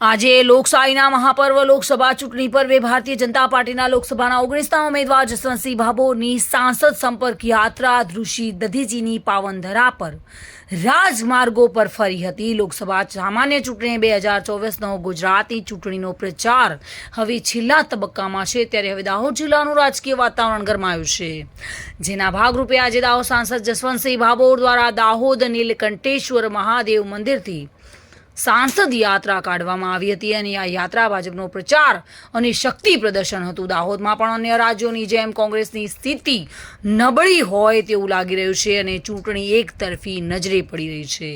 આજે લોકશાહીના મહાપર્વ લોકસભા ચૂંટણી પર્વે ભારતીય જનતા પાર્ટીના લોકસભાના ઓગણીસના ઉમેદવાર જસવંતસિંહ ભાભોરની સાંસદ સંપર્ક યાત્રા ધ્રુષી દધીજીની પાવનધરા પર રાજમાર્ગો પર ફરી હતી. લોકસભા સામાન્ય ચૂંટણી બે હજાર ચોવીસનો ગુજરાતની ચૂંટણીનો પ્રચાર હવે છેલ્લા તબક્કામાં છે. ત્યારે હવે દાહોદ જિલ્લાનું રાજકીય વાતાવરણ ગરમાયું છે. જેના ભાગરૂપે આજે દાહોદ સાંસદ જસવંતસિંહ ભાભોર દ્વારા દાહોદ નીલકંઠેશ્વર મહાદેવ મંદિરથી સાંસદ યાત્રા કાઢવામાં આવી હતી અને આ યાત્રા ભાજપનો પ્રચાર અને શક્તિ પ્રદર્શન હતું. દાહોદમાં પણ અન્ય રાજ્યોની જેમ કોંગ્રેસની સ્થિતિ નબળી હોય તેવું લાગી રહ્યું છે અને ચૂંટણી એક તરફી નજરે પડી રહી છે.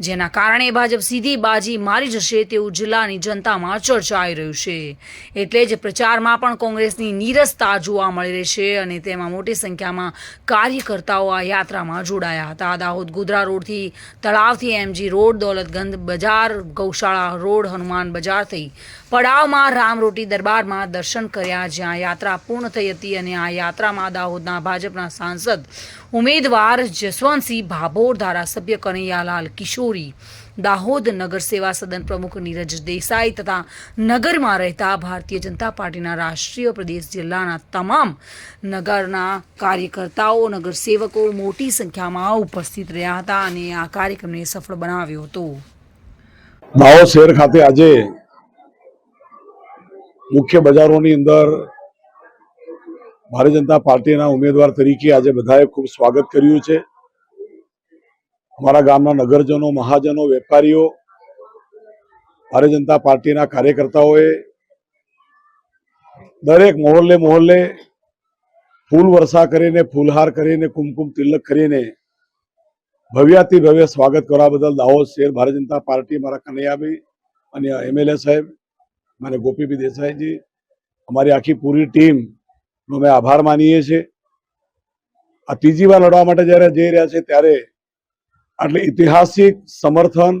જેના કારણે ભાજપ સીધી બાજી મારી જશે તેવું જિલ્લાની જનતામાં ચર્ચાઈ રહ્યું છે. એટલે જ પ્રચારમાં પણ કોંગ્રેસની નીરસતા જોવા મળી રહી છે અને તેમાં મોટી સંખ્યામાં કાર્યકર્તાઓ આ યાત્રામાં જોડાયા હતા. દાહોદ ગોધરા રોડથી, તળાવથી MG road, Daulatganj Bazar, Gaushala road, Hanuman બજાર થઈ પડાવમાં રામરોટી દરબારમાં દર્શન કર્યા જ્યાં યાત્રા પૂર્ણ થઈ હતી અને આ યાત્રામાં દાહોદના ભાજપના સાંસદ ઉમેદવાર જસવંતસિંહ ભાભોર, ધારાસભ્ય કનૈયાલાલ કિશોરી, દાહોદ નગર સેવા સદન પ્રમુખ નીરજ દેસાઈ તથા નગરમાં રહેતા ભારતીય જનતા પાર્ટીના રાષ્ટ્રીય પ્રદેશ જિલ્લાના તમામ નગરના કાર્યકર્તાઓ, નગરસેવકો મોટી સંખ્યામાં ઉપસ્થિત રહ્યા હતા અને આ કાર્યક્રમને સફળ બનાવ્યો હતો. દાહોદ શહેર ખાતે આજે મુખ્ય બજારોની અંદર ભારતીય જનતા પાર્ટીના ઉમેદવાર તરીકે આજે બધાએ ખૂબ સ્વાગત કર્યું છે. અમારા ગામના નગરજનો, મહાજનો, વેપારીઓ, ભારતીય જનતા પાર્ટીના કાર્યકર્તાઓએ દરેક મોહલ્લે મોહલ્લે ફૂલ વર્ષા કરીને, ફૂલહાર કરીને, કુમકુમ તિલક કરીને ભવ્યાતિ ભવ્ય સ્વાગત કરવા બદલ દાહોદ શહેર ભારતીય જનતા પાર્ટી મારા કનૈયાભાઈ અને એમએલએ સાહેબ, મારે ગોપીભાઈ દેસાઈજી, અમારી આખી પૂરી ટીમ નો અમે આભાર માનીએ છીએ. આ ત્રીજી વાર લડવા માટે જ્યારે જઈ રહ્યા છે ત્યારે આટલે ઐતિહાસિક સમર્થન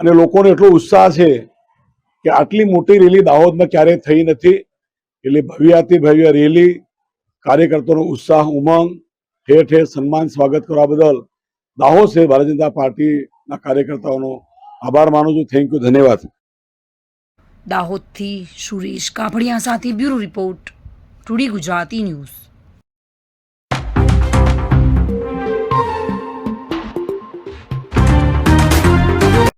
અને લોકોનો એટલો ઉત્સાહ છે કે આટલી મોટી રેલી દાહોદમાં ક્યારેય થઈ નથી. એટલે ભવ્યાતિ ભવ્ય રેલી કાર્યકર્તાનો ઉત્સાહ, ઉમંગ, ઠેર ઠેર સન્માન, સ્વાગત કરવા બદલ દાહોદ છે ભારતીય જનતા પાર્ટીના કાર્યકર્તાઓનો આભાર માનું છું. થેન્ક યુ ધન્યવાદ. દાહોદથી સુરેશ કાપડિયા સાથે bureau report today Gujarati news.